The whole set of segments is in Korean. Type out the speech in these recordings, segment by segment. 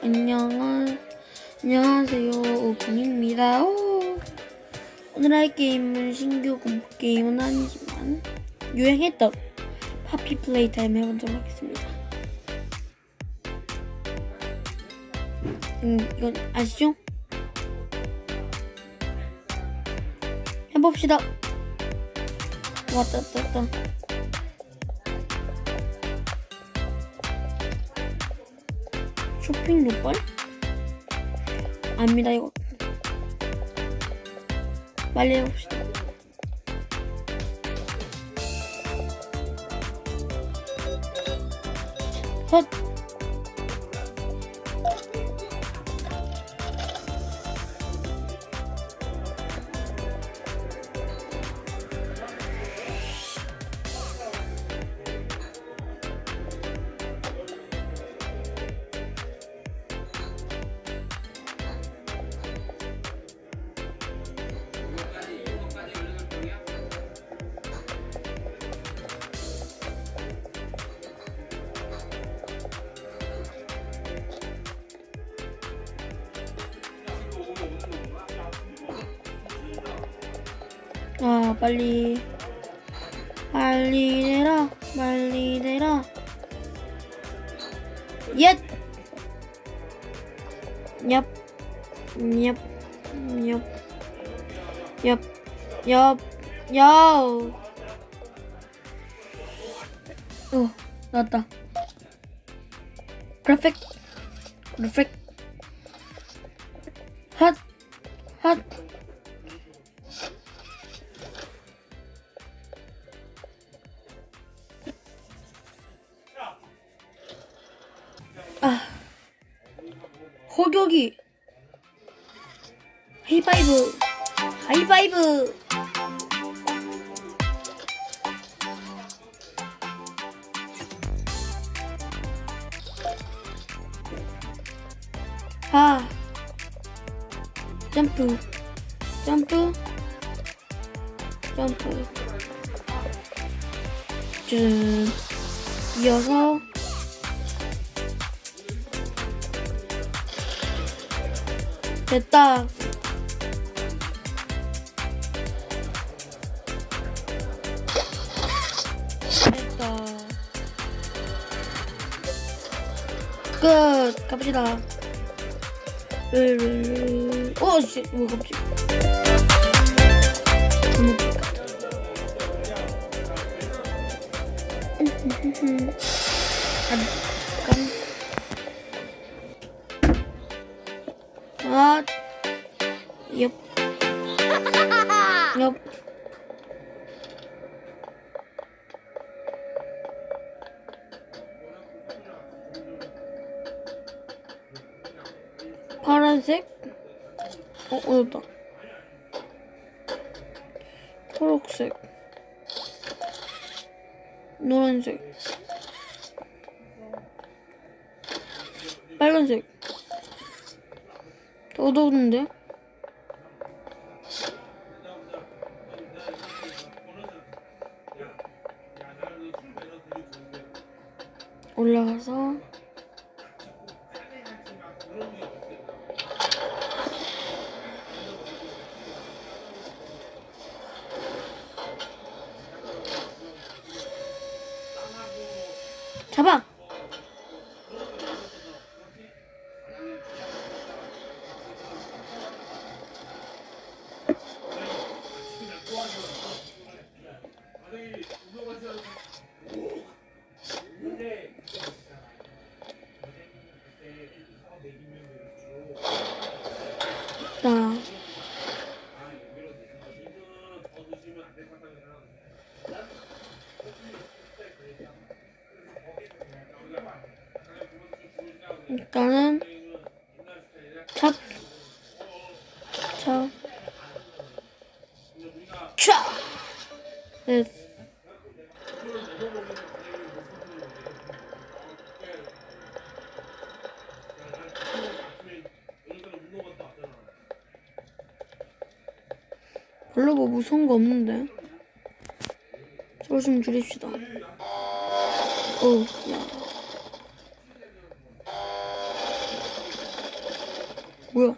안녕하, 안녕하세요. 오픈입니다. 오. 오늘 할 게임은 신규 공포 게임은 아니지만 유행했던 파피 플레이 타임 해보도록 하겠습니다. 음, 이건 아시죠? 해봅시다. 왔다, 왔다, 왔다. 쇼핑 로벌? 아닙니다 이거. 빨리 해봅시다. 헛 아 빨리 빨리 내라 빨리 내라 얍. 어, 나왔다. 그래픽, 그래픽. 호격이. 하이파이브, 하이파이브. 아, 점프, 점프, 점프. 쭉 이어서 됐다. 됐다. 끝. 갑시다. 어, 씨, 왜 갑자기? 잘 엽. 엽. 파란색? 어, 어렵다. 초록색. 노란색. 빨간색. 더 어두운데? 잡아. 나 일단은 찹, 찹, 찹. 됐. 별로 뭐 무서운 거 없는데. 좀 줄입시다. 오, 야. 뭐야?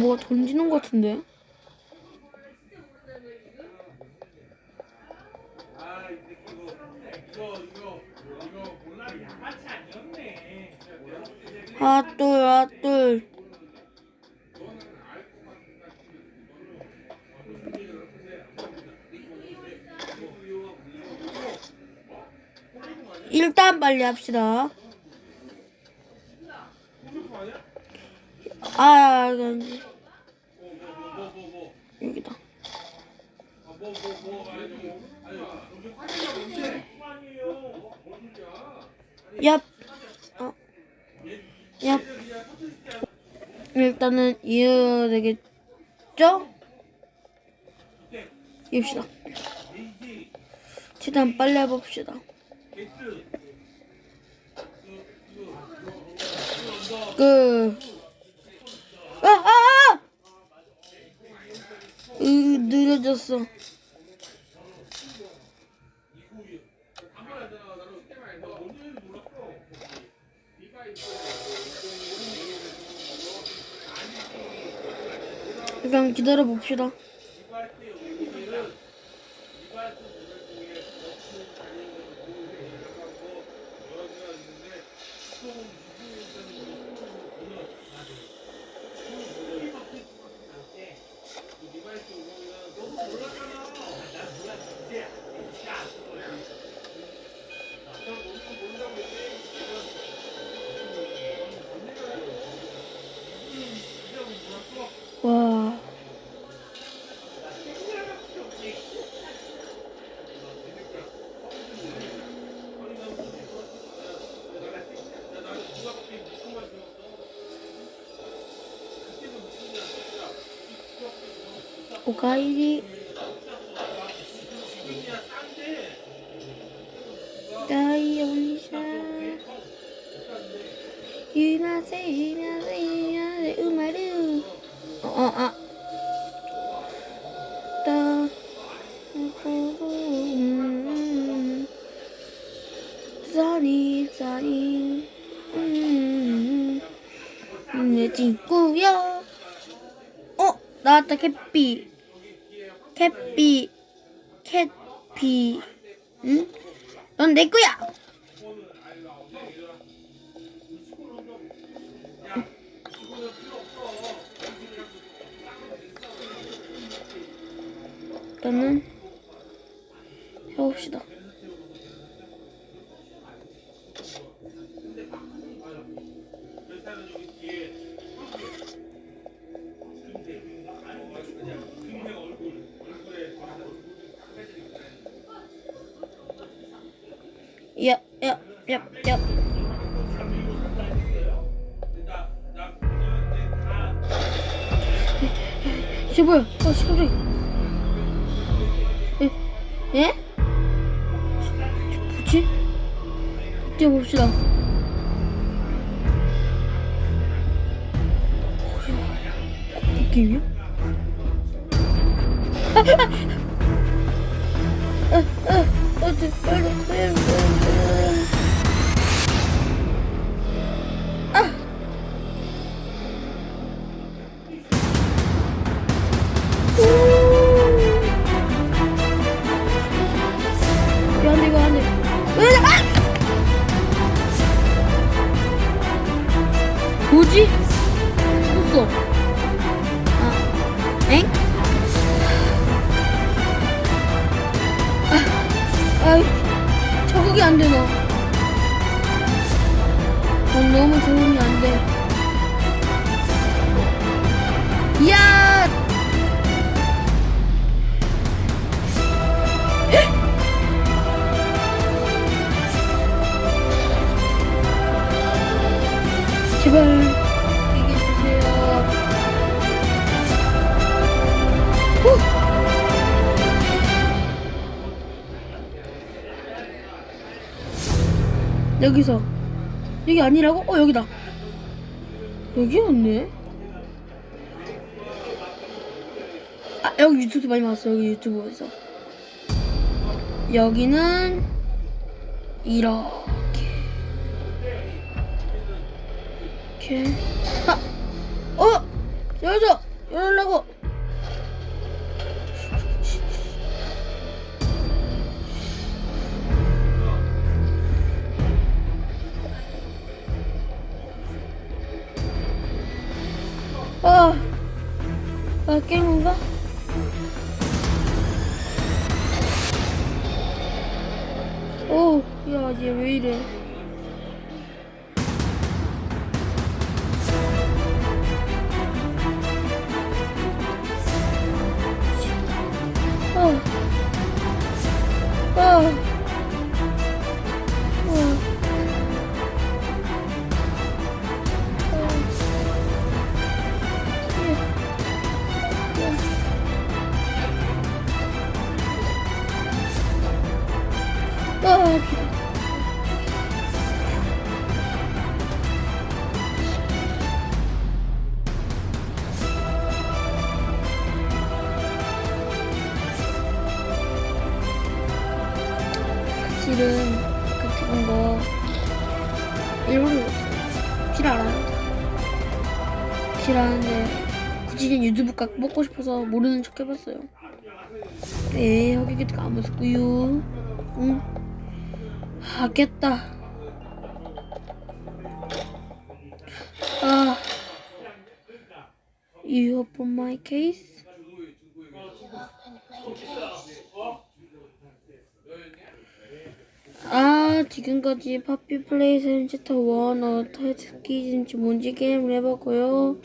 뭐가 던지는 것 같은데? 핫돌 핫돌 일단 빨리 합시다. 아, 여기 여기다. 얍. 어. 얍. 일단은 이어야 되겠죠? 이읍시다. 최대한 빨리 해봅시다. 그, 아, 아, 아! 으, 느려졌어. 일단 기다려 봅시다. おかえり。だいおにゃいなんいなせいなぜ生まるあああだザりザりうん。ねちんこよ。おだったけっぴー。 캣비. 캣비. 응? 넌 내 거야! 일단 야, 야, 야, 야. 쟤 뭐야? 아, 씨, 깜짝이야. 에? 예? 저, 뭐지? 뛰어봅시다. 게임이야? 아, 아, 아, 아, 저, 빨리, 빨리, 빨리, 빨리. 여기서 여기 아니라고? 어 여기다 여기였네 아 여기 유튜브 많이 봤어 여기 유튜브에서 여기는 이렇게 이렇게 아! 어! 열어줘! 열으려고 오, 야, 얘왜이 사실은 그 죽은 거 일부러. 길 알아요. 길 아는데 굳이 유튜브 각 먹고 싶어서 모르는 척 해봤어요. 에 허기기도 안 무섭고요. 응. 하겠다. 아. You open my case? 아, 지금까지 파피 플레이스는 챕터 1 어타이스키즈인지 뭔지 게임을 해봤고요.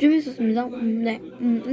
재밌었습니다. 음, 네. 음, 음.